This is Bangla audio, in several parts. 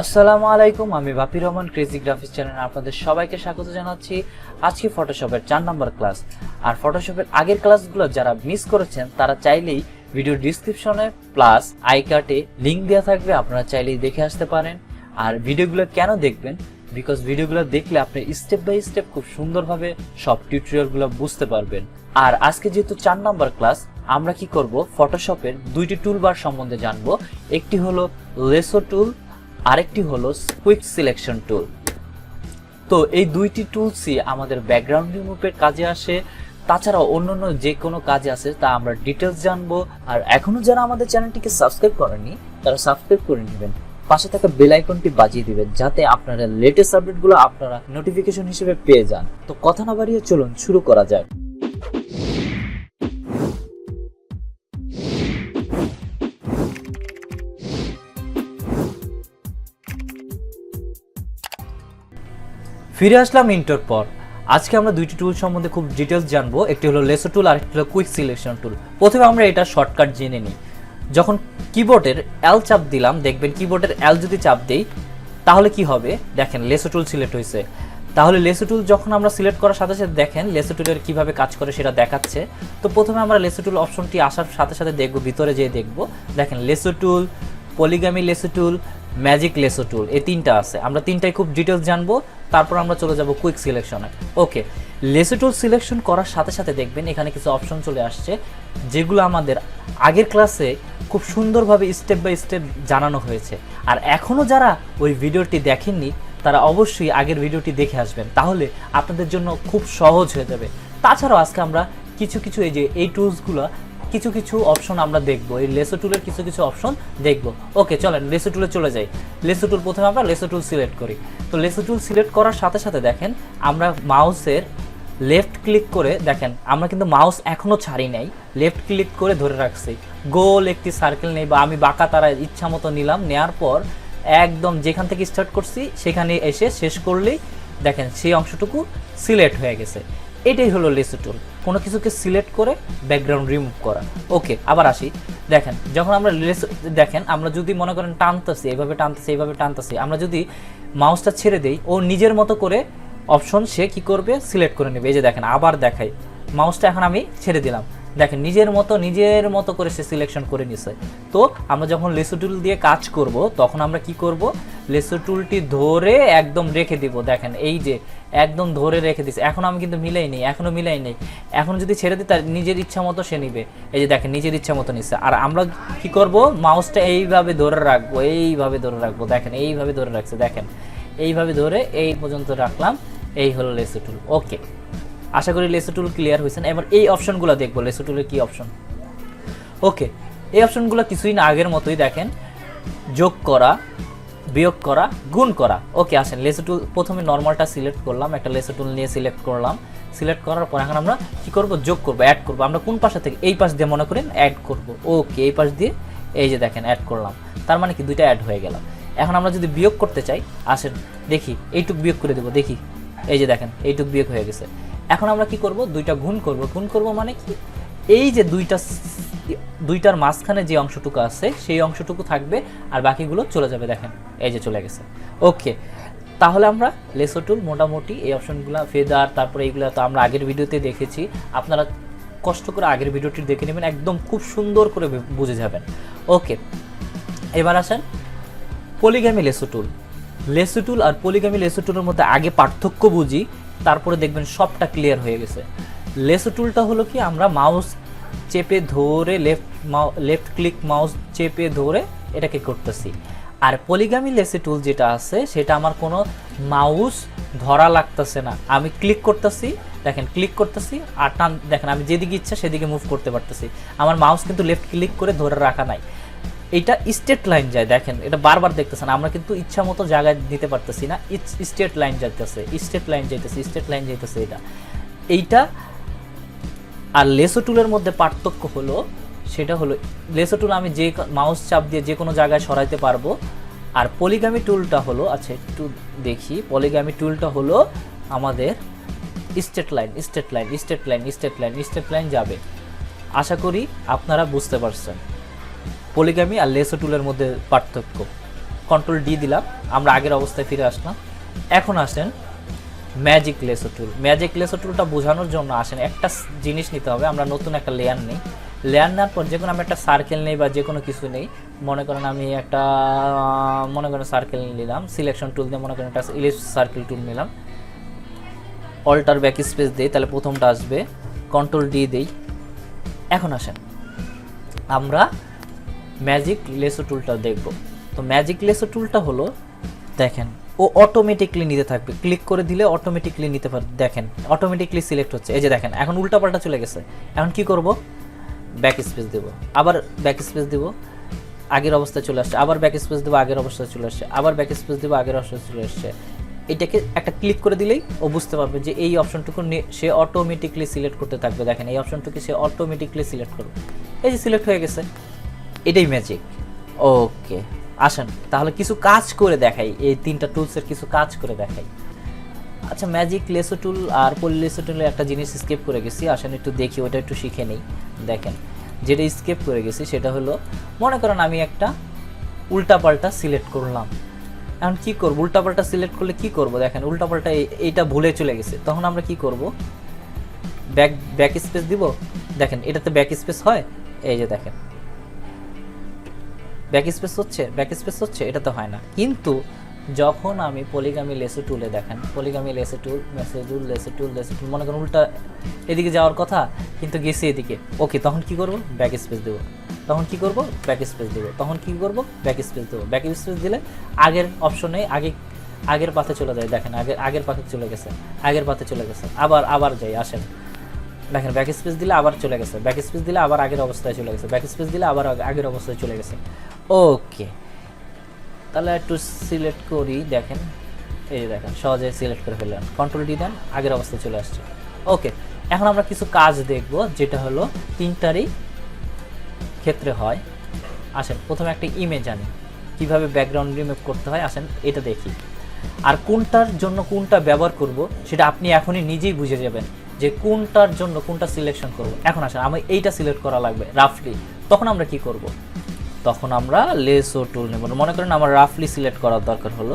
আসসালামু আলাইকুম, আমি বাপি রহমান ক্রেজি গ্রাফিক্স চ্যানেলে আপনাদের সবাইকে স্বাগত জানাচ্ছি। আজকে ফটোশপের চার নম্বর ক্লাস আর ফটোশপের আগের ক্লাসগুলো যারা মিস করেছেন, তারা চাইলেই ভিডিও ডিসক্রিপশনে প্লাস আই কার্টে লিঙ্ক দেওয়া থাকবে, আপনারা চাইলেই দেখে আসতে পারেন। আর ভিডিওগুলো কেন দেখবেন? বিকজ ভিডিওগুলো দেখলে আপনি স্টেপ বাই স্টেপ খুব সুন্দরভাবে সব টিউটোরিয়ালগুলো বুঝতে পারবেন। আর আজকে যেহেতু চার নম্বর ক্লাস আমরা কি করব? ফটোশপের দুইটি টুলবার সম্বন্ধে জানব। একটি হলো লেসো টুল আরেকটি হলো কুইক সিলেকশন টুল তো এই দুইটি টুলসই আমাদের ব্যাকগ্রাউন্ড রিমুভের কাজে আসে, তাছাড়াও অন্যান্য যে কোনো কাজে আছে তা আমরা ডিটেলস জানব। আর এখনও যারা আমাদের চ্যানেলটিকে সাবস্ক্রাইব করেনি তারা সাবস্ক্রাইব করে নেবেন। পাশে থাকা বেল আইকনটি বাজিয়ে দিবেন, যাতে আপনারা লেটেস্ট আপডেটগুলো আপনারা নোটিফিকেশন হিসেবে পেয়ে যান। তো কথা না বাড়িয়ে চলুন, শুরু করা যাক। ফিরে আসলাম ইন্টার পর। আজকে আমরা দুইটি টুল সম্বন্ধে খুব ডিটেলস জানব। একটি হলো লেসো টুল আর একটি হলো কুইক সিলেকশন টুল প্রথমে আমরা এটা শর্টকাট জেনে নিই। যখন কিবোর্ডের এল চাপ দিলাম, দেখবেন কিবোর্ডের এল যদি চাপ দেই, তাহলে কি হবে? দেখেন লেসো টুল সিলেক্ট হয়েছে। তাহলে লেসো টুল যখন আমরা সিলেক্ট করার সাথে সাথে দেখেন লেসো টুলের কীভাবে কাজ করে সেটা দেখাচ্ছে। তো প্রথমে আমরা লেসো টুল অপশনটি আসার সাথে সাথে দেখব, ভিতরে যেয়ে দেখব। দেখেন lasso tool polygonal lasso tool magic lasso tool এই তিনটা আছে। আমরা তিনটাই খুব ডিটেলস জানব। তারপর আমরা চলে যাব কুইক সিলেকশনে ওকে লেসো টুল সিলেকশন করার সাথে সাথে দেখবেন এখানে কিছু অপশন চলে আসছে, যেগুলো আমাদের আগের ক্লাসে খুব সুন্দরভাবে স্টেপ বাই স্টেপ জানানো হয়েছে। আর এখনও যারা ওই ভিডিওটি দেখেননি, তারা অবশ্যই আগের ভিডিওটি দেখে আসবেন। তাহলে আপনাদের জন্য খুব সহজ হয়ে যাবে। তাছাড়াও আজকে আমরা কিছু কিছু এই যে এই টুলসগুলো কিছু কিছু অপশন আমরা দেখব। এই লেসো টুলের কিছু কিছু অপশন দেখব। ওকে চলেন লেসো টুলে চলে যাই। লেসো টুল প্রথমে আমরা লেসো টুল সিলেক্ট করি। তো লেসো টুল সিলেক্ট করার সাথে সাথে দেখেন, আমরা মাউসের লেফট ক্লিক করে দেখেন, আমরা কিন্তু মাউস এখনও ছাড়ি নাই। লেফট ক্লিক করে ধরে রাখছি। গোল একটি সার্কেল নেই বা আমি বাঁকা তারা ইচ্ছা মতো নিলাম, নেয়ার পর একদম যেখান থেকে স্টার্ট করছি, সেখানে এসে শেষ করলেই দেখেন সেই অংশটুকু সিলেক্ট হয়ে গেছে। এটাই হলো লেসো টুল কোনো কিছুকে সিলেক্ট করে ব্যাকগ্রাউন্ড রিমুভ করা। ওকে আবার আসি। দেখেন, যখন আমরা লেসো দেখেন, আমরা যদি মনে করেন টানতেছি, এভাবে টানতেছি এইভাবে টানতেছি, আমরা যদি মাউসটা ছেড়ে দেই, ও নিজের মতো করে অপশন সে কি করবে? সিলেক্ট করে নেবে। এই যে দেখেন, আবার দেখাই। মাউসটা এখন আমি ছেড়ে দিলাম। দেখেন, নিজের মতো নিজের মতো করে সে সিলেকশন করে নিছে। তো আমরা যখন লেসো টুল দিয়ে কাজ করব, তখন আমরা কি করব? লেসো টুলটি ধরে একদম রেখে দিব। দেখেন, এই যে একদম ধরে রেখে দিছে। এখন আমি কিন্তু মিলাই নেই, এখনও মিলাই নেই। এখন যদি ছেড়ে দিই, তার নিজের ইচ্ছা মতো সে নিবে। এই যে দেখেন, নিজের ইচ্ছা মতো নিচ্ছে আর আমরা কি করব? মাউসটা এইভাবে ধরে রাখব, এইভাবে ধরে রাখব। দেখেন, এইভাবে ধরে রাখছে। দেখেন, এইভাবে ধরে এই পর্যন্ত রাখলাম। এই হলো লেসো টুল ওকে আশা করি লেসো টুল ক্লিয়ার হয়েছেন এবার এই অপশনগুলো দেখব লেসো টুলের কি অপশন ওকে এই অপশনগুলো কিছুই না আগের মতোই দেখেন। যোগ করা, বিয়োগ করা, গুণ করা। ওকে আসেন লেসো টুল প্রথমে নর্মালটা সিলেক্ট করলাম, একটা লেসো টুল নিয়ে সিলেক্ট করলাম। সিলেক্ট করার পর এখন আমরা কি করব? যোগ করব অ্যাড করব। আমরা কোন পাশে থেকে, এই পাশ দিয়ে মনে করেন অ্যাড করব। ওকে এই পাশ দিয়ে এই যে দেখেন অ্যাড করলাম। তার মানে কি দুইটা অ্যাড হয়ে গেল। এখন আমরা যদি বিয়োগ করতে চাই, আসেন, দেখি, এইটুক বিয়োগ করে দেবো, দেখি। এই যে দেখেন, এইটুক বিয়োগ হয়ে গেছে। এখন আমরা কি করব? দুইটা গুণ করব। গুণ করব মানে কি? এই যে দুইটা দুইটার মাঝখানে যে অংশটুকু আছে, সেই অংশটুকু থাকবে আর বাকিগুলো চলে যাবে দেখেন। এই যে চলে গেছে। ওকে, তাহলে আমরা লেসো টুল মোটামুটি এই অপশনগুলো, ফেদার, তারপরে এইগুলো তো আমরা আগের ভিডিওতে দেখেছি। আপনারা কষ্ট করে আগের ভিডিওটি দেখে নেবেন, একদম খুব সুন্দর করে বুঝে যাবেন। ওকে, এবার আসেন polygonal lasso tool. Lasso tool আর পলিগ্যামি লেসো টুলের মধ্যে আগে পার্থক্য বুঝি। তারপরে দেখবেন সবটা ক্লিয়ার হয়ে গেছে। লেসো টুলটা হলো কি, আমরা মাউস চেপে ধরে লেফট লেফট ক্লিক মাউস চেপে ধরে এটাকে করতেছি। আর পলিগামি লেসে টুল যেটা আছে, সেটা আমার কোনো মাউস ধরা লাগতেছে না। আমি ক্লিক করতেছি, দেখেন ক্লিক করতেছি, আর টান, দেখেন আমি যেদিকে ইচ্ছা সেদিকে মুভ করতে পারতেছি। আমার মাউস কিন্তু লেফট ক্লিক করে ধরে রাখা নাই। এটা স্টেট লাইন যায়, দেখেন, এটা বারবার দেখতেছেন, আমরা কিন্তু ইচ্ছা মতো জায়গায় দিতে পারতেছি না স্টেট লাইন যাইতেছে স্টেট লাইন যাইতেছে স্টেট লাইন যাইতেছে এটা। এইটা আর লেসো টুলের মধ্যে পার্থক্য হলো, সেটা হলো লেসো টুল আমি যে মাউস চাপ দিয়ে যে কোনো জায়গায় সরাইতে পারব, আর পলিগামি টুলটা হলো আচ্ছা একটু দেখি পলিগামি টুলটা হলো আমাদের straight line straight line straight line straight line straight line যাবে। আশা করি আপনারা বুঝতে পারছেন। পলিগামি আর লেসো টুলের মধ্যে পার্থক্য। কন্ট্রোল ডি দিলাম, আমরা আগের অবস্থায় ফিরে আসলাম। এখন আসেন magic lasso tool. Magic lasso টুলটা বোঝানোর জন্য আসেন, একটা জিনিস নিতে হবে, আমরা নতুন একটা লেয়ার নেই। লেয়ার নেওয়ার পর যে কোনো আমি একটা সার্কেল নেই বা যে কোনো কিছু নেই, মনে করেন আমি একটা মনে করেন সার্কেল নিলাম, সিলেকশন টুল দিয়ে মনে করেন একটা ইলিশ সার্কেল টুল নিলাম। অল্টার ব্যাক স্পেস দিই, তাহলে প্রথমটা আসবে, কন্ট্রোল ডি দেই। এখন আসেন, আমরা ম্যাজিক লেসো টুলটা দেখব। তো ম্যাজিক লেসো টুলটা হলো, দেখেন, ও অটোমেটিকলি নিতে থাকবে। ক্লিক করে দিলে অটোমেটিকলি নিতে পারে, দেখেন অটোমেটিকলি সিলেক্ট হচ্ছে। এই যে দেখেন, এখন উল্টাপাল্টা চলে গেছে। এখন কি করব? ব্যাক স্পেস দেব। আবার ব্যাক স্পেস দেব। আগের অবস্থায় চলে আসছে। আবার ব্যাক স্পেস দেবো, আগের অবস্থায় চলে আসছে। আবার ব্যাক স্পেস দেবো, আগের অবস্থায় চলে আসছে। এটাকে একটা ক্লিক করে দিলেই ও বুঝতে পারবে যে এই অপশনটুকু সে অটোমেটিকলি সিলেক্ট করতে থাকবে। দেখেন, এই অপশনটুকু সে অটোমেটিকলি সিলেক্ট করবে। এই যে সিলেক্ট হয়ে গেছে। এটাই ম্যাজিক ওকে আসেন, তাহলে কিছু কাজ করে দেখাই, এই তিনটা টুলসের কিছু কাজ করে দেখাই। আচ্ছা ম্যাজিক লেসো টুল আর পলি লেসো টুলে একটা জিনিস স্কেপ করে গেছি, আসেন একটু দেখি, ওটা একটু শিখে নেই। দেখেন, যেটা স্কেপ করে গেছি সেটা হলো, মনে করেন আমি একটা উল্টাপাল্টা সিলেক্ট করলাম। এখন কি করব? উল্টাপাল্টা সিলেক্ট করলে কি করব? দেখেন উল্টাপাল্টা এই- এইটা ভুলে চলে গেছে। তখন আমরা কি করব? ব্যাক ব্যাক স্পেস দিব? দেখেন, এটাতে ব্যাক স্পেস হয়? এই যে দেখেন ব্যাক স্পেস হচ্ছে ব্যাক স্পেস হচ্ছে, এটা তো হয় না। কিন্তু যখন আমি পলিগামি লেসে টুলে দেখেন পলিগামি লেসে টুল মেসে টুল লেসে টুল লেসে টুল মনে করেন উল্টা এদিকে যাওয়ার কথা, কিন্তু গেছি এদিকে। ওকে তখন কি করব? ব্যাক স্পেস দেবো। তখন কি করব? ব্যাক স্পেস দেবো। তখন কি করব? ব্যাক স্পেস দেবো। ব্যাক স্পেস দিলে আগের অপশনে আগে, আগের পাথে চলে যায়। দেখেন আগের আগের পাথে চলে গেছে, আগের পাথে চলে গেছে। আবার আবার যাই, আসেন। দেখেন ব্যাক স্পেস দিলে আবার চলে গেছে। ব্যাক স্পেস দিলে আবার আগের অবস্থায় চলে গেছে। ব্যাক স্পেস দিলে আবার আগের অবস্থায় চলে গেছে। ওকে তাহলে একটু সিলেক্ট করি, দেখেন। এই যে দেখেন, সহজে সিলেক্ট করে ফেললেন কন্ট্রোল ডি দেন, আগের অবস্থায় চলে আসছে। ওকে এখন আমরা কিছু কাজ দেখব, যেটা হলো তিনটারই ক্ষেত্রে হয়। আসেন, প্রথমে একটা ইমেজ আনি। কীভাবে ব্যাকগ্রাউন্ড রিমুভ করতে হয়, আসেন, এটা দেখি। আর কোনটার জন্য কোনটা ব্যবহার করব, সেটা আপনি এখনই নিজেই বুঝে যাবেন। যে কোনটার জন্য কোনটা সিলেকশন করব। এখন আসেন, আমি এইটা সিলেক্ট করা লাগবে রাফলি তখন আমরা কি করব? তখন আমরা লেসো টুল নেব। মনে করেন আমার রাফলি সিলেক্ট করার দরকার হলো।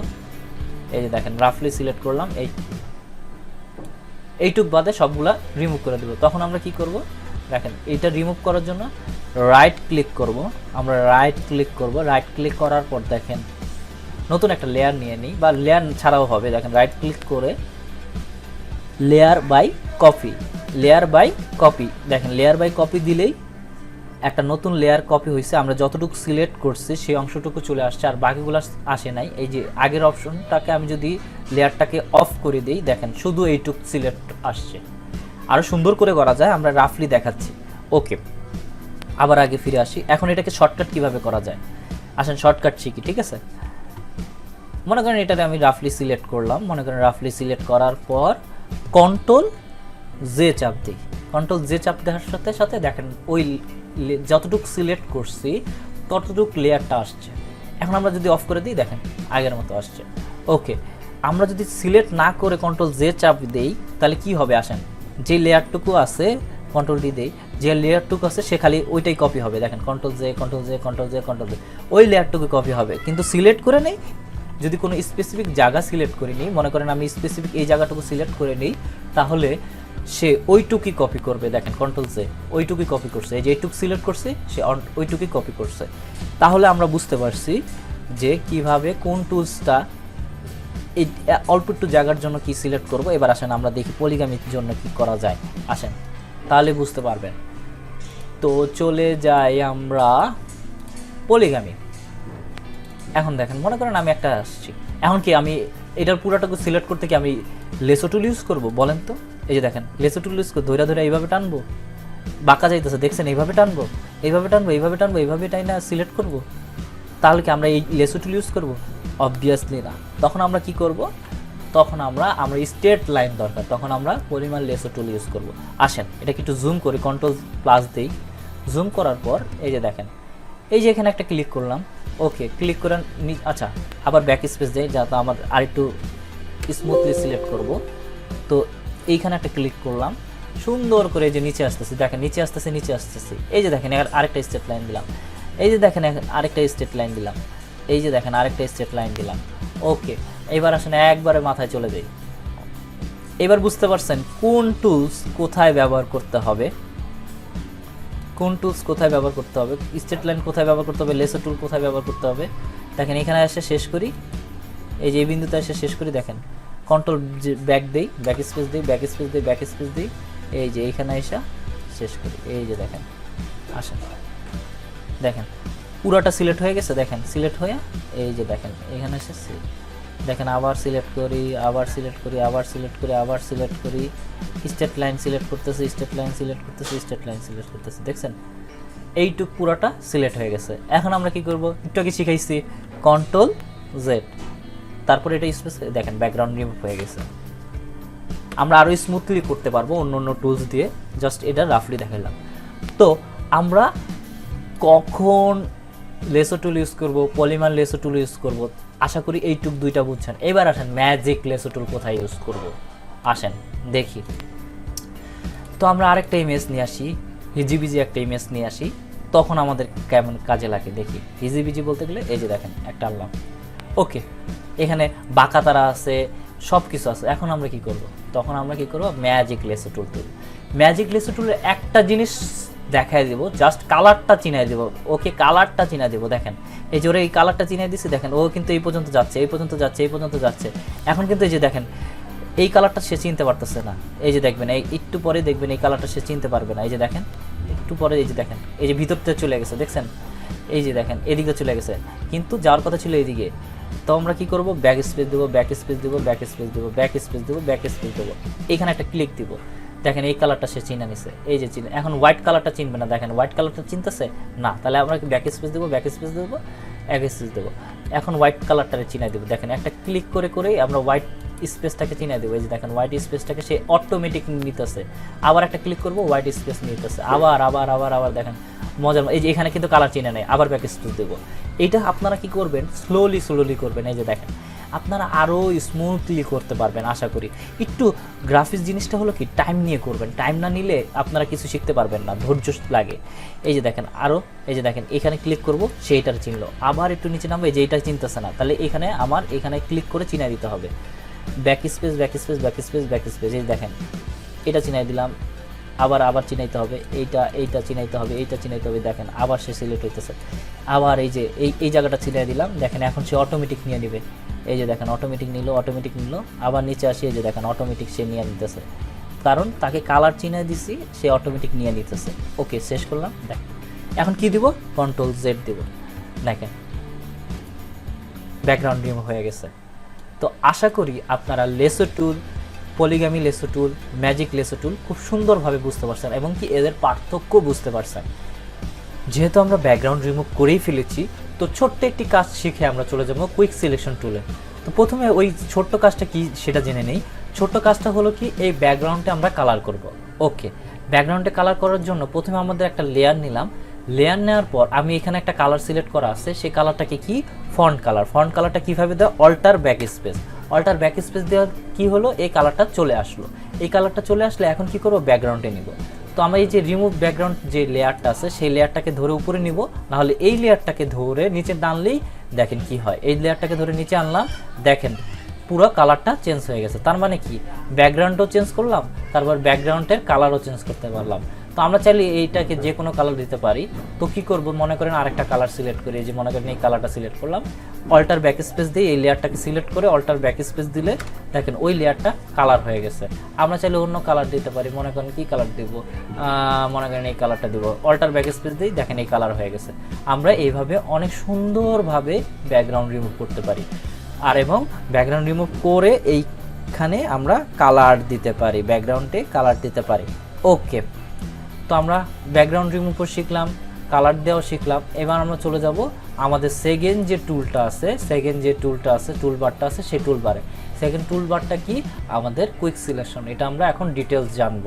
এই যে দেখেন রাফলি সিলেক্ট করলাম, এই এইটুক বাদে সবগুলা রিমুভ করে দেবো। তখন আমরা কি করব? দেখেন, এইটা রিমুভ করার জন্য রাইট ক্লিক করব। আমরা রাইট ক্লিক করব। রাইট ক্লিক করার পর দেখেন, নতুন একটা লেয়ার নিয়ে নিই, বা লেয়ার ছাড়াও হবে। দেখেন রাইট ক্লিক করে layer via copy layer via copy দেখেন লেয়ার বাই কপি দিলেই একটা নতুন লেয়ার কপি হয়েছে আমরা যতটুকু সিলেক্ট করছি, সেই অংশটুকু চলে আসছে, আর বাকিগুলো আসে নাই। এই যে আগের অপশনটাকে আমি যদি লেয়ারটাকে অফ করে দিই, দেখেন, শুধু এইটুক সিলেক্ট আসছে। আরও সুন্দর করে করা যায়, আমরা রাফলি দেখাচ্ছি। ওকে আবার আগে ফিরে আসি। এখন এটাকে শর্টকাট কীভাবে করা যায়? আসেন শর্টকাট শিখি, ঠিক আছে? মনে করেন এটাতে আমি রাফলি সিলেক্ট করলাম। মনে করেন রাফলি সিলেক্ট করার পর কন্ট্রোল জে চাপ দিই। কন্ট্রোল জে চাপ দেওয়ার সাথে সাথে দেখেন ওই যতটুকু সিলেক্ট করছি, ততটুকু লেয়ারটা আসছে। এখন আমরা যদি অফ করে দিই, দেখেন আগের মতো আসছে। ওকে, আমরা যদি সিলেক্ট না করে কন্ট্রোল জে চাপ দেই, তাহলে কি হবে আসেন? যে লেয়ারটুকু আছে, কন্ট্রোল ডি দেই, যে লেয়ারটুকু আছে, সে খালি ওইটাই কপি হবে। দেখেন control J control J control J control J, ওই লেয়ারটুকু কপি হবে। কিন্তু সিলেক্ট করে নেই যদি কোনো স্পেসিফিক জায়গা সিলেক্ট করে নিই, মনে করেন আমি স্পেসিফিক এই জায়গাটুকু সিলেক্ট করে নিই, তাহলে সে ওইটুকুই কপি করবে। দেখেন কন্ট্রোল সে ওইটুকুই কপি করছে। এই যে এইটুকু সিলেক্ট করছে, সে ওইটুকুই কপি করছে। তাহলে আমরা বুঝতে পারছি যে কীভাবে কোন টুলসটা এই অল্প একটু জায়গার জন্য কি সিলেক্ট করব। এবার আসেন আমরা দেখি পলিগামির জন্য কি করা যায়। আসেন, তাহলে বুঝতে পারবেন। তো চলে যাই আমরা পলিগামি এখন দেখেন, মনে করেন আমি একটা আসছি। এখন কি আমি এটার পুরাটাকে সিলেক্ট করতে কি আমি লেসো টুল ইউজ করব? বলেন তো। এই যে দেখেন লেসো টুল ইউজ করে ধৈরা ধৈরা এইভাবে টানবো। বাঁকা যাইতেছে, দেখছেন? এইভাবে টানবো এইভাবে টানবো এইভাবে টানবো, এইভাবে টাই না সিলেক্ট করব। তাহলে কি আমরা এই লেসো টুল ইউজ করব? অবভিয়াসলি না। তখন আমরা কি করব? তখন আমরা আমরা স্ট্রেট লাইন দরকার। তখন আমরা পরিমাণ লেসো টুল ইউজ করব। আসেন, এটাকে একটু জুম করি কন্ট্রোল প্লাস দিই। জুম করার পর, এই যে দেখেন এই যে এখানে একটা ক্লিক করলাম ওকে ক্লিক করে আচ্ছা আবার ব্যাক স্পেস দেয় যাতে আমার আরেকটু স্মুথলি সিলেক্ট করব। তো এইখানে একটা ক্লিক করলাম, সুন্দর করে যে নিচে আসতেছি, দেখেন নিচে আসতেছে, নিচে আসতেছি। এই যে দেখেন আরেকটা স্টেট লাইন দিলাম। এই যে দেখেন আরেকটা স্টেট লাইন দিলাম। এই যে দেখেন, আরেকটা স্ট্রেট লাইন দিলাম। ওকে এবার আসেন, একবারে মাথায় চলে যাই। এবার বুঝতে পারছেন কোন টুলস কোথায় ব্যবহার করতে হবে? কোন টুলস কোথায় ব্যবহার করতে হবে স্টেট লাইন কোথায় ব্যবহার করতে হবে লেসার টুল কোথায় ব্যবহার করতে হবে, দেখেন এখানে এসে শেষ করি, এই যে বিন্দুতে এসে শেষ করি, দেখেন কন্ট্রোল ব্যাক দেই ব্যাক স্পেস দিই ব্যাক স্পেস দিই ব্যাক স্পেস দিই, এই যে এইখানে এসে শেষ করি, এই যে দেখেন, আসেন, দেখেন, পুরোটা সিলেক্ট হয়ে গেছে, দেখেন সিলেক্ট হয়ে, এই যে দেখেন, এখানে এসে। দেখেন আবার সিলেক্ট করি, আবার সিলেক্ট করি, আবার সিলেক্ট করি, আবার সিলেক্ট করি। স্টেট লাইন সিলেক্ট করতেছি স্টেট লাইন সিলেক্ট করতেছি স্টেট লাইন সিলেক্ট করতেছি। দেখছেন? এইটুক পুরোটা সিলেক্ট হয়ে গেছে। এখন আমরা কি করব? একটু আগে শিখাইছি কন্ট্রোল জেড তারপরে এটা স্পেস দেখেন ব্যাকগ্রাউন্ড রিমুভ হয়ে গেছে। আমরা আরও স্মুথলি করতে পারব অন্য অন্য টুলস দিয়ে। জাস্ট এটা রাফলি দেখালাম তো আমরা কখন লেসো টুল ইউজ করব পলিমার লেসো টুল ইউজ করব আশা করি এইটুক দুইটা বুঝছেন। এবার আসেন ম্যাজিক লেসো টুল কোথায় ইউজ করব? আসেন, দেখি। তো আমরা আরেকটা ইমেজ নিয়ে আসি, হিজিবিজি একটা ইমেজ নিয়ে আসি। তখন আমাদের কেমন কাজে লাগে, দেখি। হিজিবিজি বলতে গেলে, এই যে দেখেন, একটা আনলাম ওকে এখানে বাঁকা তারা আছে সব কিছু আছে। এখন আমরা কি করব? তখন আমরা কি করব? Magic lasso tool magic lasso টুলের একটা জিনিস দেখাই দেবো জাস্ট কালারটা চিনাই দেবো। ওকে কালারটা চিনাই দেবো, দেখেন। এই ওরা এই কালারটা চিনাই দিছি, দেখেন, ও কিন্তু এই পর্যন্ত যাচ্ছে, এই পর্যন্ত যাচ্ছে, এই পর্যন্ত যাচ্ছে। এখন কিন্তু এই যে দেখেন, এই কালারটা সে চিনতে পারতেছে না। এই যে দেখবেন, এই একটু পরে দেখবেন এই কালারটা সে চিনতে পারবে না। এই যে দেখেন, একটু পরে এই যে দেখেন, এই যে ভিতরতে চলে গেছে, দেখছেন? এই যে দেখেন, এদিকে চলে গেছে। কিন্তু যাওয়ার কথা ছিল এইদিকে, তো আমরা কি করব? ব্যাক স্পেস দেবো ব্যাক স্পেস দেবো ব্যাক স্পেস দেবো ব্যাক স্পেস দেবো ব্যাক স্পেস দেবো। এখানে একটা ক্লিক দিব। দেখেন এই কালারটা সে চিনে নিছে, এই যে চিনে, এখন হোয়াইট কালারটা চিনবে না, দেখেন হোয়াইট কালারটা চিনতেছে? না, তাহলে আমরা ব্যাক স্পেস দেবো? ব্যাক স্পেস দেবো? এক স্পেস দেবো। এখন হোয়াইট কালারটারে চিনাই দেবো। দেখেন একটা ক্লিক করে, করেই আমরা হোয়াইট স্পেসটাকে চিনাই দেবো। এই যে দেখেন হোয়াইট স্পেসটাকে সে অটোমেটিক নিতেছে। আবার একটা ক্লিক করব হোয়াইট স্পেস নিতেছে। আবার আবার আবার আবার দেখেন মজার এই যে এখানে কিন্তু কালার চিনে নেই, আবার ব্যাক স্পেস দেবো। এটা আপনারা কি করবেন? স্লোলি স্লোলি করবেন। এই যে দেখেন আপনারা আরও স্মুথলি করতে পারবেন, আশা করি। একটু গ্রাফিক্স জিনিসটা হলো কি টাইম নিয়ে করবেন। টাইম না নিলে আপনারা কিছু শিখতে পারবেন না, ধৈর্য লাগে। এই যে দেখেন আরও এই যে দেখেন, এখানে ক্লিক করব, সেইটার চিনলো আবার একটু নিচে নামবো যে এইটা চিনতেছে না। তাহলে এখানে আমার, এখানে ক্লিক করে চিনাই দিতে হবে। Backspace backspace backspace backspace এই দেখেন, এটা চিনাই দিলাম। আবার আবার চিনাইতে হবে, এইটা এইটা চিনাইতে হবে, এইটা চিনাইতে হবে, দেখেন, আবার সে সিলেক্ট হইতেছে। আবার এই যে, এই এই জায়গাটা চিনাই দিলাম, দেখেন, এখন সে অটোমেটিক নিয়ে নেবে। এই যে দেখেন অটোমেটিক নিল অটোমেটিক নিল, আবার নিচে আসি, এই যে দেখেন অটোমেটিক সে নিয়ে নিতেছে। কারণ তাকে কালার চিনে দিছি, সে অটোমেটিক নিয়ে নিতেছে। ওকে, শেষ করলাম, দেখ। এখন কি দিব? কন্ট্রোল জেড দিব। দেখেন ব্যাকগ্রাউন্ড রিমুভ হয়ে গেছে। তো আশা করি আপনারা lasso tool polygonal lasso tool magic lasso tool খুব সুন্দরভাবে বুঝতে পারছেন এবং কি এদের পার্থক্য বুঝতে পারছেন। যেহেতু আমরা ব্যাকগ্রাউন্ড রিমুভ করেই ফেলেছি তো ছোট্ট একটি কাজ শিখে আমরা চলে যাব কুইক সিলেকশন টুলে তো প্রথমে ওই ছোট্ট কাজটা কি সেটা জেনে নেই। ছোট্ট কাজটা হলো কি এই ব্যাকগ্রাউন্ডে আমরা কালার করব। ওকে ব্যাকগ্রাউন্ডে কালার করার জন্য প্রথমে আমাদের একটা লেয়ার নিলাম। লেয়ার নেওয়ার পর আমি এখানে একটা কালার সিলেক্ট করা আছে, সেই কালারটাকে কি? ফন্ট কালার ফন্ট কালারটা কীভাবে দেওয়া? Alter back space alter back space দেওয়ার কি হলো? এই কালারটা চলে আসলো। এই কালারটা চলে আসলে এখন কি করব? ব্যাকগ্রাউন্ডে নিব। তো আমরা এই যে রিমুভ ব্যাকগ্রাউন্ড যে লেয়ারটা আছে, সেই লেয়ারটাকে ধরে উপরে নিব। নাহলে এই লেয়ারটাকে ধরে নিচে টানলেই দেখেন কি হয়। এই লেয়ারটাকে ধরে নিচে আনলাম, দেখেন পুরো কালারটা চেঞ্জ হয়ে গেছে। তার মানে কি? ব্যাকগ্রাউন্ডও চেঞ্জ করলাম, তারপর ব্যাকগ্রাউন্ডের কালারও চেঞ্জ করতে পারলাম। তো আমরা চাইলে এইটাকে যে কোনো কালার দিতে পারি। তো কি করব? মনে করেন আরেকটা কালার সিলেক্ট করি। এই যে মনে করেন এই কালারটা সিলেক্ট করলাম। অল্টার ব্যাক স্পেস দিয়ে এই লেয়ারটাকে সিলেক্ট করে অল্টার ব্যাক স্পেস দিলে দেখেন ওই লেয়ারটা কালার হয়ে গেছে। আমরা চাইলে অন্য কালার দিতে পারি। মনে করেন কি কালার দিব? মনে করেন এই কালারটা দিব। অল্টার ব্যাক স্পেস দিই দেখেন এই কালার হয়ে গেছে। আমরা এইভাবে অনেক সুন্দরভাবে ব্যাকগ্রাউন্ড রিমুভ করতে পারি। আর এবং ব্যাকগ্রাউন্ড রিমুভ করে এইখানে আমরা কালার দিতে পারি। ব্যাকগ্রাউন্ডে কালার দিতে পারি। ওকে তো আমরা ব্যাকগ্রাউন্ড রিমুভও শিখলাম কালার দেওয়াও শিখলাম। এবার আমরা চলে যাব আমাদের সেকেন্ড যে টুলটা আছে সেকেন্ড যে টুলটা আছে টুল বারটা আছে সেই টুল বারে সেকেন্ড টুল বারটা কি? আমাদের কুইক সিলেকশন এটা আমরা এখন ডিটেলস জানব।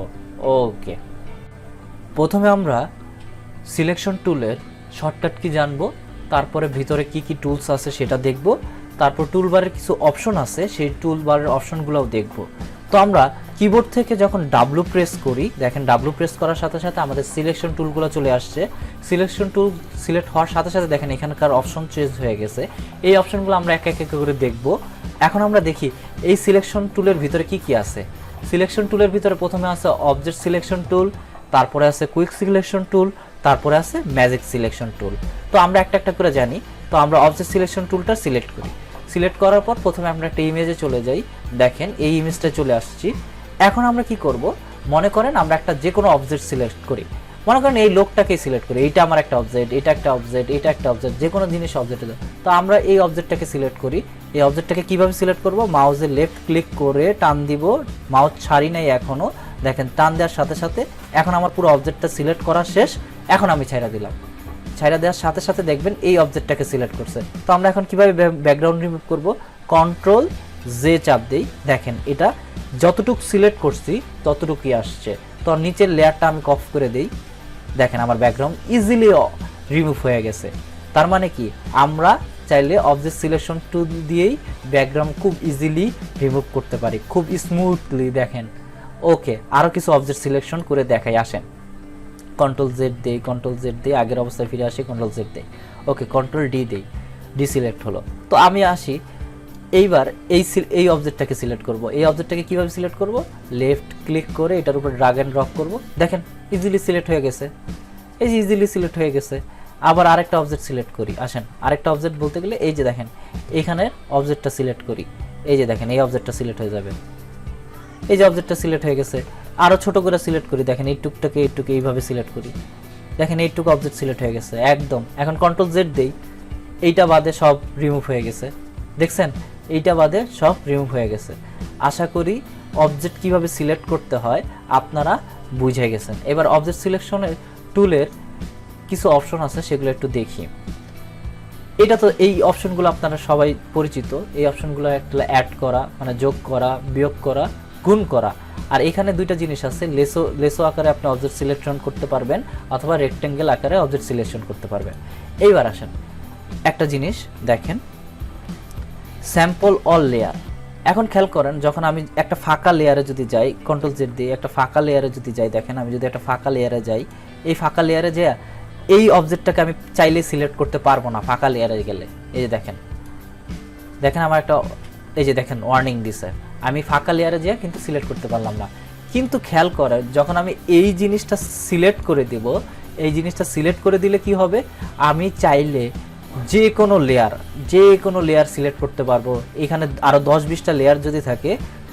ওকে প্রথমে আমরা সিলেকশন টুলের শর্টকাট কি জানব? তারপরে ভিতরে কি কি টুলস আছে সেটা দেখব। তারপর টুলবারের কিছু অপশন আছে, সেই টুলবারের অপশনগুলোও দেখব। তো আমরা কিবোর্ড থেকে যখন ডাব্লু প্রেস করি, দেখেন ডাব্লু প্রেস করার সাথে সাথে আমাদের সিলেকশন টুলগুলো চলে আসছে। সিলেকশন টুল সিলেক্ট হওয়ার সাথে সাথে দেখেন এখানকার অপশন চেঞ্জ হয়ে গেছে। এই অপশনগুলো আমরা এক এক করে দেখব। এখন আমরা দেখি, এই সিলেকশন টুলের ভিতরে কি কি আছে? সিলেকশন টুলের ভিতরে প্রথমে আছে অবজেক্ট সিলেকশন টুল তারপরে আছে কুইক সিলেকশন টুল তারপরে আছে ম্যাজিক সিলেকশন টুল তো আমরা একটা একটা করে জানি। তো আমরা অবজেক্ট সিলেকশন টুলটা সিলেক্ট করি। সিলেক্ট করার পর প্রথমে আমরা একটা ইমেজে চলে যাই। দেখেন, এই ইমেজটা চলে আসছি। এখন আমরা কি করব? মনে করেন আমরা একটা যে কোনো অবজেক্ট সিলেক্ট করি। মনে করেন এই লোকটাকেই সিলেক্ট করি। এইটা আমার একটা অবজেক্ট এটা একটা অবজেক্ট এটা একটা অবজেক্ট যে কোনো জিনিস অবজেক্ট তো আমরা এই অবজেক্টটাকে সিলেক্ট করি। এই অবজেক্টটাকে কীভাবে সিলেক্ট করব? মাউসে লেফট ক্লিক করে টান দিব। মাউস ছাড়ি নাই এখনও দেখেন, টান দেওয়ার সাথে সাথে এখন আমার পুরো অবজেক্টটা সিলেক্ট করা শেষ। এখন আমি ছাইরা দিলাম। ছাইরা দেওয়ার সাথে সাথে দেখবেন এই অবজেক্টটাকে সিলেক্ট করছে। তো আমরা এখন কীভাবে ব্যাকগ্রাউন্ড রিমুভ করব? কন্ট্রোল জে চাপ দেই। দেখেন, এটা যতটুক সিলেক্ট করছি, ততটুকুই আসছে। তো নিচের লেয়ারটা আমি অফ করে দেই। দেখেন, আমার ব্যাকগ্রাউন্ড ইজিলি রিমুভ হয়ে গেছে। তার মানে কি? আমরা চাইলে অবজেক্ট সিলেকশন টুল দিয়েই ব্যাকগ্রাউন্ড খুব ইজিলি রিমুভ করতে পারি। খুব স্মুথলি দেখেন। ওকে আরও কিছু অবজেক্ট সিলেকশন করে দেখাই, আসেন। কন্ট্রোল জেড দেই কন্ট্রোল জেড দেই, আগের অবস্থায় ফিরে আসি কন্ট্রোল জেড দেই। ওকে কন্ট্রোল ডি দেই ডি সিলেক্ট হলো। তো আমি আসি, এইবার এই এই অবজেক্টটাকে সিলেক্ট করব। এই অবজেক্টটাকে কীভাবে সিলেক্ট করব? লেফট ক্লিক করে এটার উপর ড্রাগ অ্যান্ড ড্রপ করব। দেখেন ইজিলি সিলেক্ট হয়ে গেছে। এই যে ইজিলি সিলেক্ট হয়ে গেছে, আবার আরেকটা অবজেক্ট সিলেক্ট করি। আসেন, আরেকটা অবজেক্ট বলতে গেলে এই যে দেখেন, এখানে অবজেক্টটা সিলেক্ট করি। এই যে দেখেন, এই অবজেক্টটা সিলেক্ট হয়ে যাবে। এই যে অবজেক্টটা সিলেক্ট হয়ে গেছে আরও ছোট করে সিলেক্ট করি। দেখেন এই টুকটাকে এই টুকে এইভাবে সিলেক্ট করি। দেখেন এইটুকু অবজেক্ট সিলেক্ট হয়ে গেছে, একদম। এখন কন্ট্রোল জেড দেই, এইটা বাদে সব রিমুভ হয়ে গেছে। দেখছেন? এইটা বাদে সব রিমুভ হয়ে গেছে। আশা করি অবজেক্ট কীভাবে সিলেক্ট করতে হয় আপনারা বুঝে গেছেন। এবার অবজেক্ট সিলেকশনের টুলের কিছু অপশন আছে, সেগুলো একটু দেখি। এটা তো এই অপশনগুলো আপনারা সবাই পরিচিত। এই অপশনগুলো একটা অ্যাড করা মানে যোগ করা, বিয়োগ করা, গুণ করা। আর এখানে দুইটা জিনিস আছে, লেসো লেসো আকারে আপনি অবজেক্ট সিলেকশন করতে পারবেন অথবা রেক্টেঙ্গেল আকারে অবজেক্ট সিলেকশন করতে পারবেন। এইবার আসেন, একটা জিনিস দেখেন স্যাম্পল অল লেয়ার এখন খেয়াল করেন, যখন আমি একটা ফাঁকা লেয়ারে যদি যাই কন্ট্রোল জেড দিয়ে একটা ফাঁকা লেয়ারে যদি যাই, দেখেন আমি যদি একটা ফাঁকা লেয়ারে যাই, এই ফাঁকা লেয়ারে যে এই অবজেক্টটাকে আমি চাইলে সিলেক্ট করতে পারব না, ফাঁকা লেয়ারে গেলে। এই যে দেখেন দেখেন আমার একটা, এই যে দেখেন ওয়ার্নিং দিছে। আমি ফাঁকা লেয়ারে যেয়ে কিন্তু সিলেক্ট করতে পারলাম না। কিন্তু খেয়াল করে, যখন আমি এই জিনিসটা সিলেক্ট করে দিব, এই জিনিসটা সিলেক্ট করে দিলে কি হবে? আমি চাইলে যে কোনো লেয়ার যে কোনো লেয়ার সিলেক্ট করতে পারব। এখানে আরও দশ বিশটা লেয়ার যদি থাকে,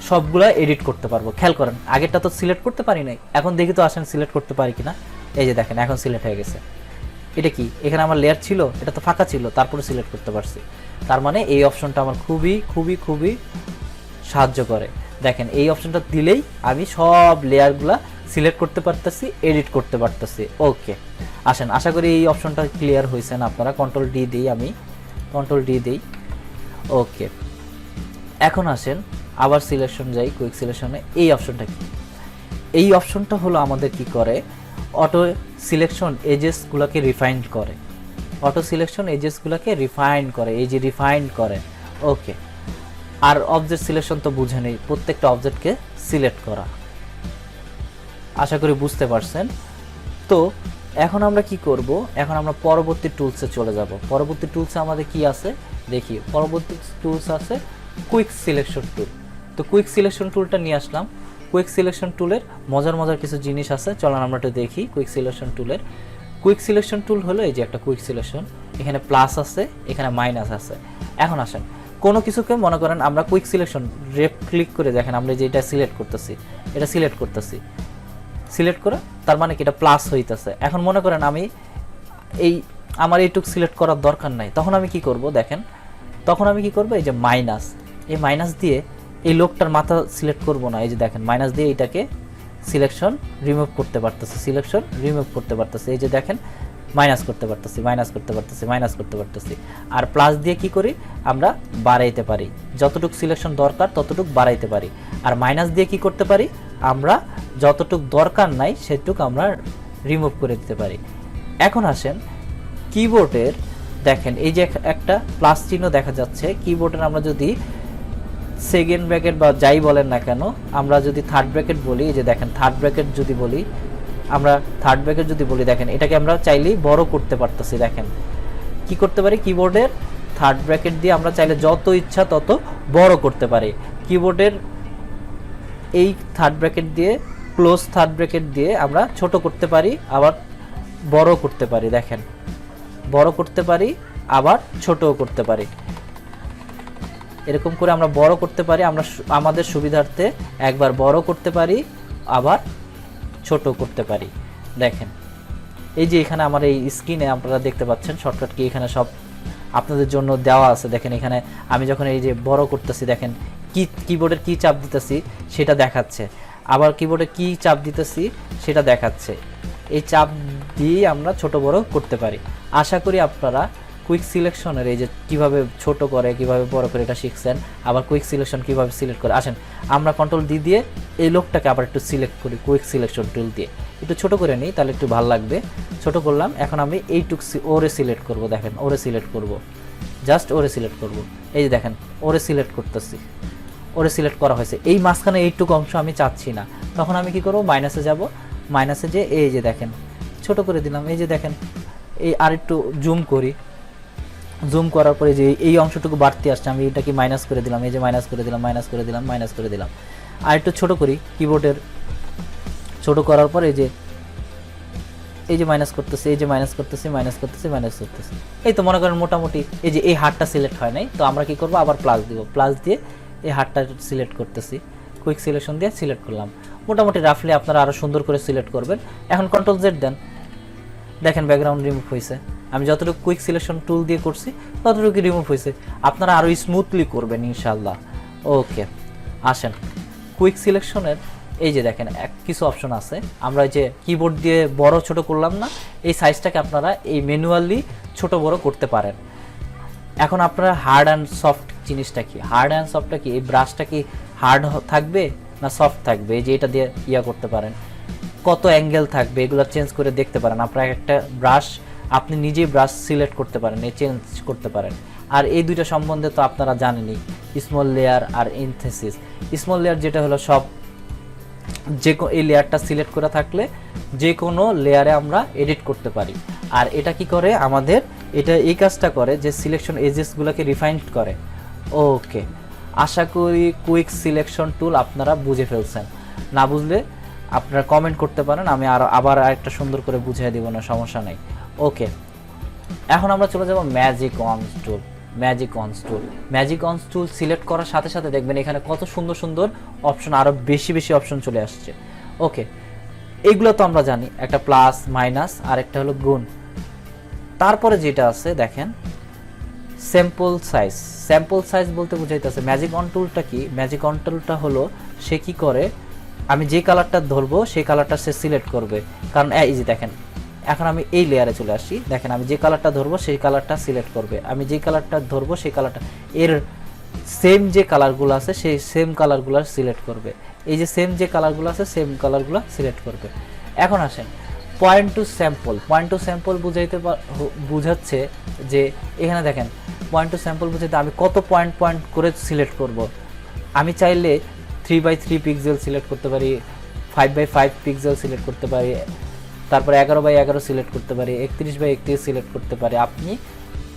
সবগুলা এডিট করতে পারব। খেয়াল করেন, আগেরটা তো সিলেক্ট করতে পারি নাই, এখন দেখি তো আসেন সিলেক্ট করতে পারি কিনা। এই যে দেখেন, এখন সিলেক্ট হয়ে গেছে। এটা কি? এখানে আমার লেয়ার ছিল, এটা তো ফাঁকা ছিল, তারপরে সিলেক্ট করতে পারছি। তার মানে এই অপশনটা আমার খুবই খুবই খুবই সাহায্য করে। দেখেন, এই অপশনটা দিলেই আমি সব লেয়ারগুলা সিলেক্ট করতে পারতেছি এডিট করতে পারতেছি। ওকে আসেন, আশা করি এই অপশনটা ক্লিয়ার হয়েছেন আপনারা। কন্ট্রোল ডি দিই আমি। কন্ট্রোল ডি দিই। ওকে এখন আসেন, আবার সিলেকশন যাই কুইক সিলেকশনে এই অপশনটা কি? এই অপশনটা হলো আমাদের কি করে? অটো সিলেকশন এজেসগুলোকে রিফাইন করে। অটো সিলেকশন এজেসগুলোকে রিফাইন করে, এই যে রিফাইন করে ওকে আর অবজেক্ট সিলেকশন তো বুঝে নেই, প্রত্যেকটা অবজেক্টকে সিলেক্ট করা। আশা করি বুঝতে পারছেন। তো, এখন আমরা কি করব? এখন আমরা পরবর্তী টুলসে চলে যাব। পরবর্তী টুলসে আমাদের কি আছে? দেখি, পরবর্তী টুলস আছে কুইক সিলেকশন টুল তো কুইক সিলেকশন টুলটা নিয়ে আসলাম। কুইক সিলেকশন টুলের মজার মজার কিছু জিনিস আছে। চলুন আমরা একটু দেখি কুইক সিলেকশন টুলের কুইক সিলেকশন টুল হলো এই যে একটা কুইক সিলেকশন এখানে প্লাস আছে, এখানে মাইনাস আছে। এখন আসেন। কোনো কিছুকে মনে করেন আমরা কুইক সিলেকশন রেপ ক্লিক করে দেখেন আমরা যে এটা সিলেক্ট করতেছি, এটা সিলেক্ট করতেছি। সিলেক্ট করে তার মানে কি এটা প্লাস হইতেছে। এখন মনে করেন আমি এই, আমার এইটুক সিলেক্ট করার দরকার নাই। তখন আমি কি করব দেখেন, তখন আমি কি করব এই যে মাইনাস এই মাইনাস দিয়ে এই লোকটার মাথা সিলেক্ট করব না। এই যে দেখেন মাইনাস দিয়ে এটাকে সিলেকশন রিমুভ করতে পারতেছে সিলেকশন রিমুভ করতে পারতেছে। এই যে দেখেন মাইনাস করতে পারতেছি, মাইনাস করতে পারতেছি, মাইনাস করতে পারতেছি। আর প্লাস দিয়ে কি করি? আমরা বাড়াইতে পারি। যতটুক সিলেকশন দরকার, ততটুক বাড়াইতে পারি। আর মাইনাস দিয়ে কি করতে পারি? আমরা যতটুক দরকার নাই, সেটুক আমরা রিমুভ করে দিতে পারি। এখন আসেন কিবোর্ডের দেখেন, এই যে এক- একটা প্লাস চিহ্ন দেখা যাচ্ছে। কিবোর্ডের আমরা যদি সেকেন্ড ব্র্যাকেট বা যাই বলেন না কেন, আমরা যদি থার্ড ব্র্যাকেট বলি, এই যে দেখেন থার্ড ব্র্যাকেট যদি বলি আমরা থার্ড ব্র্যাকেট যদি বলি, দেখেন, এটাকে আমরা চাইলেই বড় করতে পারতেছি, দেখেন। কি করতে পারি? কিবোর্ডের থার্ড ব্র্যাকেট দিয়ে আমরা চাইলে যত ইচ্ছা তত বড় করতে পারি। কিবোর্ডের এই থার্ড ব্র্যাকেট দিয়ে ক্লোজ থার্ড ব্র্যাকেট দিয়ে আমরা ছোট করতে পারি, আবার বড় করতে পারি, দেখেন। বড় করতে পারি, আবার ছোটও করতে পারি। এরকম করে আমরা বড় করতে পারি, আমরা আমাদের সুবিধার্থে একবার বড় করতে পারি, আবার ছোট করতে পারি। দেখেন, এই যে এখানে আমার এই স্ক্রিনে আপনারা দেখতে পাচ্ছেন শর্টকাট কি এখানে সব আপনাদের জন্য দেওয়া আছে। দেখেন, এখানে আমি যখন এই যে বড় করতেছি, দেখেন কি কিবোর্ডের কি চাপ দিতেছি সেটা দেখাচ্ছে। আবার কিবোর্ডে কি চাপ দিতেছি সেটা দেখাচ্ছে। এই চাপ দিয়ে আমরা ছোট বড় করতে পারি। আশা করি আপনারা কুইক সিলেকশনের এই যে কীভাবে ছোট করে, কীভাবে বড় করে এটা শিখছেন, আবার কুইক সিলেকশন কীভাবে সিলেক্ট করে। আসেন, আমরা কন্ট্রোল ডি দিয়ে এই লোকটাকে আবার একটু সিলেক্ট করি কুইক সিলেকশন টুল দিয়ে। একটু ছোট করে নিই, তাহলে একটু ভালো লাগবে। ছোট করলাম, এখন আমি এইটুক ওরে সিলেক্ট করব, দেখেন, ওরে সিলেক্ট করব। জাস্ট ওরে সিলেক্ট করব। এই যে দেখেন, ওরে সিলেক্ট করতেছি। ওরে সিলেক্ট করা হয়েছে। এই মাঝখানে এইটুকু অংশ আমি চাচ্ছি না। তখন আমি কি করব? মাইনাসে যাব। মাইনাসে যে এই যে দেখেন, ছোট করে দিলাম। এই যে দেখেন, এই আরেকটু জুম করি। জুম করার পরে যে এই অংশটুকু বাড়তি আসছে, আমি এটাকে মাইনাস করে দিলাম, এই যে মাইনাস করে দিলাম মাইনাস করে দিলাম মাইনাস করে দিলাম। আর একটু ছোট করি কিবোর্ডের ছোট করার পরে যে, এই যে মাইনাস করতেছে, এই যে মাইনাস করতেছে মাইনাস করতেছে মাইনাস করতেছে। এই তো মনে করেন মোটামুটি এই যে এই হারটা সিলেক্ট হয় নাই, তো আমরা কি করব? আবার প্লাস দিব। প্লাস দিয়ে এই হারটা সিলেক্ট করতেছি। কুইক সিলেকশন দিয়ে সিলেক্ট করলাম। মোটামুটি রাফলি আপনারা আরও সুন্দর করে সিলেক্ট করবেন। এখন কন্ট্রোল জেড দেন। দেখেন ব্যাকগ্রাউন্ড রিমুভ হয়েছে আমি যতটুকু কুইক সিলেকশন টুল দিয়ে করছি ততটুকু রিমুভ হয়েছে আপনারা আরও স্মুথলি করবেন ইনশাল্লাহ ওকে আসেন। কুইক সিলেকশনের এই যে দেখেন, এক কিছু অপশন আছে। আমরা যে কিবোর্ড দিয়ে বড়, ছোট করলাম না, এই সাইজটাকে আপনারা এই ম্যানুয়ালি ছোট, বড় করতে পারেন। এখন আপনার হার্ড অ্যান্ড সফট জিনিসটা কি? হার্ড অ্যান্ড সফটটা কি? এই ব্রাশটা কি হার্ড থাকবে না সফট থাকবে? এই যে এটা দিয়ে ইয়া করতে পারেন। কত অ্যাঙ্গেল থাকবে, এগুলো চেঞ্জ করে দেখতে পারেন। আপনার একটা ব্রাশ আপনি নিজেই ব্রাশ সিলেক্ট করতে পারেন, এই চেঞ্জ করতে পারেন। আর এই দুইটা সম্বন্ধে তো আপনারা জানেনই স্মল লেয়ার আর ইনথেসিস স্মল লেয়ার যেটা হলো সব, যে এই লেয়ারটা সিলেক্ট করা থাকলে যে কোনো লেয়ারে আমরা এডিট করতে পারি। আর এটা কি করে? আমাদের এটা এই কাজটা করে যে সিলেকশন এজেসগুলোকে রিফাইন্ড করে। ওকে আশা করি কুইক সিলেকশন টুল আপনারা বুঝে ফেলছেন। না বুঝলে আপনারা কমেন্ট করতে পারেন, আমি আর আবার আরেকটা সুন্দর করে বুঝিয়ে দেবো, না সমস্যা নেই। ওকে এখন আমরা চলে যাব magic wand tool magic wand tool magic wand tool select করার সাথে সাথে দেখবেন এখানে কত সুন্দর সুন্দর অপশন আরও বেশি বেশি অপশন চলে আসছে। ওকে এগুলো তো আমরা জানি, একটা প্লাস মাইনাস আর একটা হলো গুণ। তারপরে যেটা আছে, দেখেন স্যাম্পল সাইজ স্যাম্পল সাইজ বলতে বুঝাইতেছে ম্যাজিক অন টুলটা কি? ম্যাজিক অন টুলটা হলো, সে কি করে? আমি যে কালারটা ধরবো, সেই কালারটা সে সিলেক্ট করবে। কারণ, এই যে দেখেন, এখন আমি এই লেয়ারে চলে আসি দেখেন, আমি যে কালারটা ধরবো, সেই কালারটা সিলেক্ট করবে। আমি যে কালারটা ধরবো, সেই কালারটা এর সেম যে কালারগুলো আছে, সেই সেম কালারগুলো সিলেক্ট করবে। এই যে সেম যে কালারগুলো আছে সেম কালারগুলো সিলেক্ট করবে। এখন আসেন point to sample point to sample বুঝাইতে বুঝাচ্ছে যে, এখানে দেখেন পয়েন্ট টু স্যাম্পল বুঝাইতে আমি কত পয়েন্ট পয়েন্ট করে সিলেক্ট করব। আমি চাইলে three by three pixel select করতে পারি five by five pixel select করতে পারি, তারপরে এগারো বাই এগারো সিলেক্ট করতে পারি, একত্রিশ বাই একত্রিশ সিলেক্ট করতে পারি। আপনি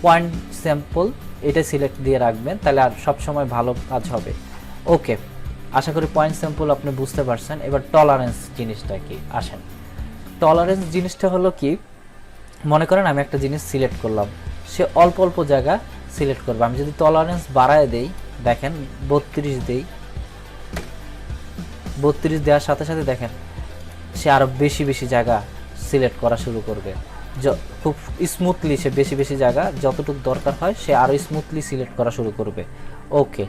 পয়েন্ট স্যাম্পল এটা সিলেক্ট দিয়ে রাখবেন, তাহলে আর সবসময় ভালো কাজ হবে। ওকে আশা করি পয়েন্ট স্যাম্পল আপনি বুঝতে পারছেন। এবার টলারেন্স জিনিসটা কি? আসেন। টলারেন্স জিনিসটা হলো কি? মনে করেন আমি একটা জিনিস সিলেক্ট করলাম, সে অল্প অল্প জায়গা সিলেক্ট করবে। আমি যদি টলারেন্স বাড়ায় দেই, দেখেন বত্রিশ দেই বত্রিশ দেওয়ার সাথে সাথে দেখেন, সে আরও বেশি বেশি জায়গা সিলেক্ট করা শুরু করবে। খুব স্মুথলি সে বেশি বেশি জায়গা যতটুকু দরকার হয়, সে আরও স্মুথলি সিলেক্ট করা শুরু করবে। ওকে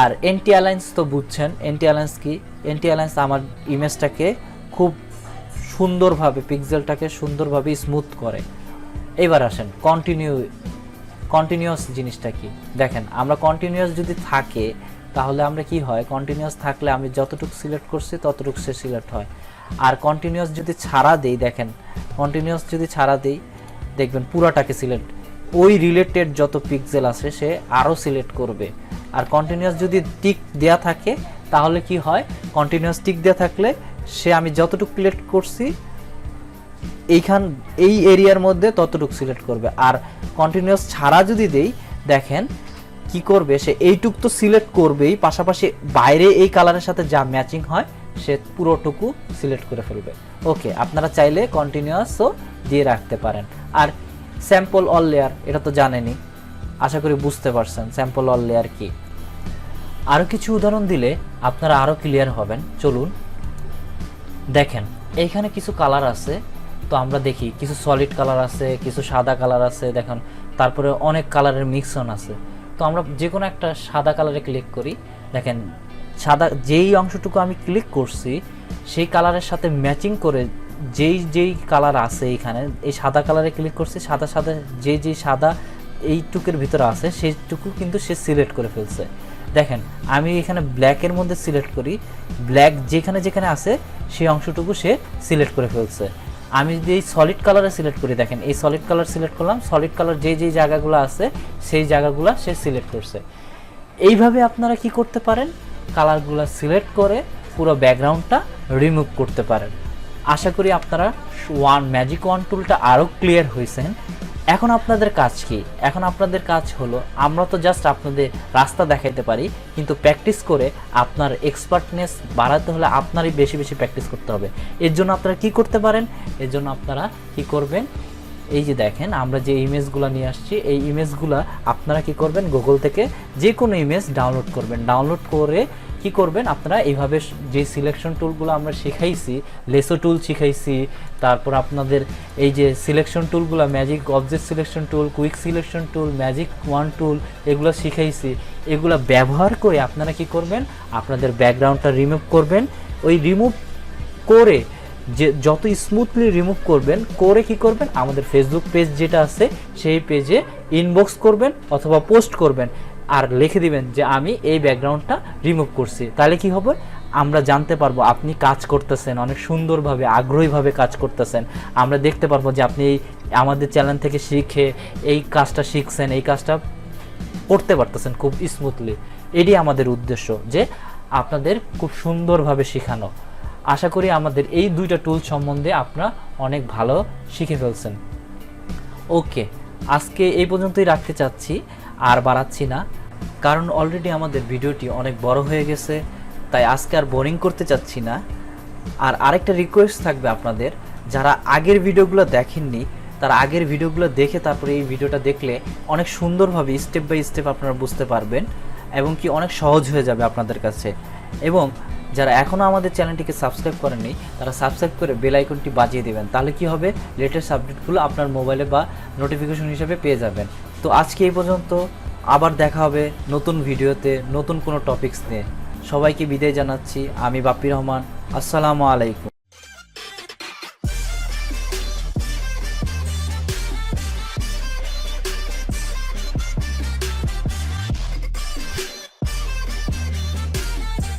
আর এন্টি অ্যালায়েন্স তো বুঝছেন এন্টি অ্যালায়েন্স কি? এন্টি অ্যালায়েন্স আমার ইমেজটাকে খুব সুন্দরভাবে পিক্সেলটাকে সুন্দরভাবে স্মুথ করে। এবার আসেন কন্টিনিউ কন্টিনিউয়াস জিনিসটা কি? দেখেন, আমরা কন্টিনিউয়াস যদি থাকে তাহলে আমরা কি হয়? কন্টিনিউয়াস থাকলে আমি যতটুকু সিলেক্ট করছি, ততটুকু সে সিলেক্ট হয়। আর কন্টিনিউয়াস যদি ছাড়া দেই, দেখেন কন্টিনিউয়াস যদি ছাড়া দেই, দেখবেন পুরাটাকে সিলেক্ট ওই রিলেটেড যত পিক্সেল আছে, সে আরও সিলেক্ট করবে। আর কন্টিনিউয়াস যদি টিক দেয়া থাকে, তাহলে কি হয়? কন্টিনিউয়াস টিক দেয়া থাকলে সে আমি যতটুকু সিলেক্ট করছি, এইখান, এই এরিয়ার মধ্যে ততটুকু সিলেক্ট করবে। আর কন্টিনিউয়াস ছাড়া যদি দেই, দেখেন কি করবে, সে এইটুক তো সিলেক্ট করবেই, পাশাপাশি বাইরে এই কালারের সাথে যা ম্যাচিং হয়, সে পুরোটুকু সিলেক্ট করে ফেলবে। ওকে আপনারা চাইলে কন্টিনিউয়াসও দিয়ে রাখতে পারেন। আর স্যাম্পল অল লেয়ার এটা তো জানেনই। আশা করি বুঝতে পারছেন স্যাম্পল অল লেয়ার কি। আরও কিছু উদাহরণ দিলে আপনারা আরও ক্লিয়ার হবেন। চলুন, দেখেন, এইখানে কিছু কালার আছে, তো আমরা দেখি, কিছু সলিড কালার আছে, কিছু সাদা কালার আছে, দেখেন, তারপরে অনেক কালারের মিক্সন আছে। তো আমরা যে কোনো একটা সাদা কালারে ক্লিক করি। দেখেন, সাদা যেই অংশটুকু আমি ক্লিক করছি, সেই কালারের সাথে ম্যাচিং করে যেই যেই কালার আছে এইখানে এই সাদা কালারে ক্লিক করছি, সাদা সাদা, যে যেই সাদা এইটুকের ভিতরে আছে, সেইটুকু কিন্তু সে সিলেক্ট করে ফেলছে। দেখেন, আমি এখানে ব্ল্যাকের মধ্যে সিলেক্ট করি ব্ল্যাক যেখানে যেখানে আছে, সেই অংশটুকু সে সিলেক্ট করে ফেলছে। আমি যদি এই সলিড কালারে সিলেক্ট করি, দেখেন, এই সলিড কালার সিলেক্ট করলাম সলিড কালার যে যে জায়গাগুলো আছে, সেই জায়গাগুলো সে সিলেক্ট করছে। এইভাবে আপনারা কি করতে পারেন? কালারগুলো সিলেক্ট করে পুরো ব্যাকগ্রাউন্ডটা রিমুভ করতে পারেন। আশা করি আপনারা ওয়ান ম্যাজিক ওয়ান টুলটা আরও ক্লিয়ার হয়েছেন। এখন আপনাদের কাজ কি? এখন আপনাদের কাজ হলো, আমরা তো জাস্ট আপনাদের রাস্তা দেখাইতে পারি, কিন্তু প্র্যাকটিস করে আপনার এক্সপার্টনেস বাড়াতে হলে আপনারই বেশি বেশি প্র্যাকটিস করতে হবে। এর জন্য আপনারা কি করতে পারেন? এর জন্য আপনারা কি করবেন? এই যে দেখেন, আমরা যে ইমেজগুলো নিয়ে আসছি, এই ইমেজগুলো আপনারা কি করবেন? গুগল থেকে যে কোনো ইমেজ ডাউনলোড করবেন। ডাউনলোড করে কি করবেন? আপনারা এইভাবে যে সিলেকশন টুলগুলো আমরা শিখাইছি লেসো টুল শিখাইছি, তারপর আপনাদের এই যে selection টুলগুলো magic object selection tool quick selection tool magic wand tool এগুলো শিখাইছি। এগুলো ব্যবহার করে আপনারা কি করবেন? আপনাদের ব্যাকগ্রাউন্ডটা রিমুভ করবেন। ওই রিমুভ করে যে যত স্মুথলি রিমুভ করবেন, করে কি করবেন? আমাদের ফেসবুক পেজ যেটা আছে, সেই পেজে ইনবক্স করবেন অথবা পোস্ট করবেন। আর লিখে দিবেন যে আমি এই ব্যাকগ্রাউন্ডটা রিমুভ করছি। তাহলে কি হবে? আমরা জানতে পারব আপনি কাজ করতেছেন, অনেক সুন্দরভাবে, আগ্রহীভাবে কাজ করতেছেন। আমরা দেখতে পারব যে আপনি আমাদের চ্যানেল থেকে শিখে এই কাজটা শিখছেন, এই কাজটা করতে পারতেছেন খুব স্মুথলি এটি আমাদের উদ্দেশ্য যে আপনাদের খুব সুন্দরভাবে শেখানো। আশা করি আমাদের এই দুইটা টুল সম্বন্ধে আপনারা অনেক ভালো শিখে ফেলছেন। ওকে, আজকে এই পর্যন্তই রাখতে চাচ্ছি। আর বাড়াচ্ছি না। কারণ অলরেডি আমাদের ভিডিওটি অনেক বড় হয়ে গেছে, তাই আজকে আর বোরিং করতে চাচ্ছি না। আর আরেকটা রিকোয়েস্ট থাকবে আপনাদের, যারা আগের ভিডিওগুলো দেখেননি, তারা আগের ভিডিওগুলো দেখে তারপরে এই ভিডিওটা দেখলে অনেক সুন্দরভাবে স্টেপ বাই স্টেপ আপনারা বুঝতে পারবেন এবং কি অনেক সহজ হয়ে যাবে আপনাদের কাছে। এবং যারা এখনও আমাদের চ্যানেলটিকে সাবস্ক্রাইব করেননি, তারা সাবস্ক্রাইব করে বেল আইকনটি বাজিয়ে দেবেন, তাহলে কি হবে? লেটেস্ট আপডেটগুলো আপনার মোবাইলে বা নোটিফিকেশন হিসেবে পেয়ে যাবেন। তো আজকে এই পর্যন্ত। আবার দেখা হবে নতুন ভিডিওতে, নতুন কোনো টপিকস নিয়ে। সবাইকে বিদায় জানাচ্ছি। আমি বাপ্পি রহমান। আসসালামু আলাইকুম।